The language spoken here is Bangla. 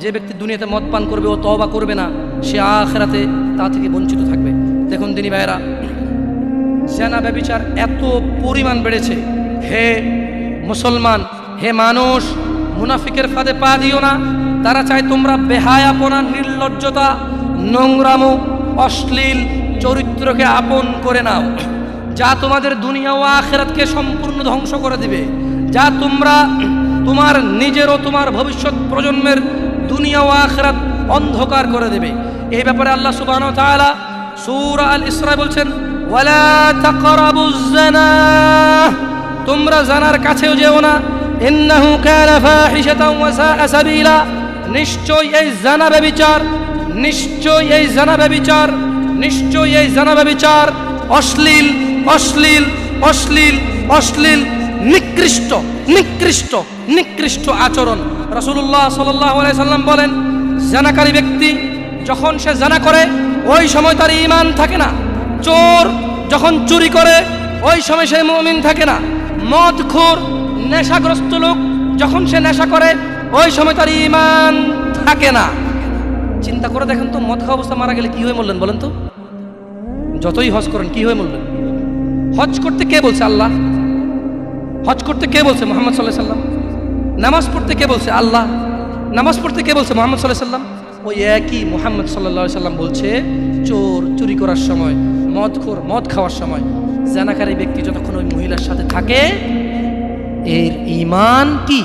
যে ব্যক্তি দুনিয়াতে মদ পান করবে, ও তওবা করবে না, সে আখেরাতে তা থেকে বঞ্চিত থাকবে। দেখুন দিনী ভাইয়েরা জেনা ব্যবিচার এত পরিমাণ বেড়েছে। হে মুসলমান, হে মানুষ, মুনাফিকের ফাঁদে পা দিও না। তারা চায় তোমরা বেহায়াপনা, নির্লজ্জতা, নোংরামো, অশ্লীল চরিত্রকে আপন করে নাও। যা তোমাদের দুনিয়া ও আখেরাতকে সম্পূর্ণ ধ্বংস করে দিবে। যা তোমরা তোমার নিজের ও তোমার ভবিষ্যৎ প্রজন্মের দুনিয়া ও আখেরাত অন্ধকার করে দেবে। এই ব্যাপারে আল্লাহ সুবহানাহু ওয়া তাআলা আল ইসরা বলছেন তোমরা জানার কাছেও যেও না। নিশ্চয় এই জানা ব্যভিচার নিশ্চয় এই জানা ব্যভিচার নিশ্চয় এই জানা ব্যভিচার অশ্লীল অশ্লীল অশ্লীল অশ্লীল, নিকৃষ্ট নিকৃষ্ট নিকৃষ্ট আচরণ। আলাইহি সাল্লাম বলেন, জানাকারী ব্যক্তি যখন সে জানা করে, ওই সময় তার ইমান থাকে না। চোর যখন চুরি করে, ওই সময় সে মুমিন থাকে না। মদ মদখোর, নেশাগ্রস্ত লোক যখন সে নেশা করে, ওই সময় তার ইমান থাকে না। চিন্তা করে দেখেন তো, মদ খাওয়া অবস্থা মারা গেলে কি হয়ে মরলেন বলেন তো? যতই হজ করেন, কি হয়ে মরলেন? হজ করতে কে বলছে আল্লাহ? হজ করতে কে বলছে মোহাম্মদ সাল্লাহ সাল্লাম? নামাজ পড়তে কে বলছে? আল্লাহ। নামাজ পড়তে কে বলছে? মোহাম্মদ সাল্লাহ সাল্লাম? ওই একই মোহাম্মদ সাল্লাহ সাল্লাম বলছে, চোর চুরি করার সময় মদ খোর মদ খাওয়ার সময়, জানাকারী ব্যক্তি যতক্ষণ ওই মহিলার সাথে থাকে, এর ইমান কি?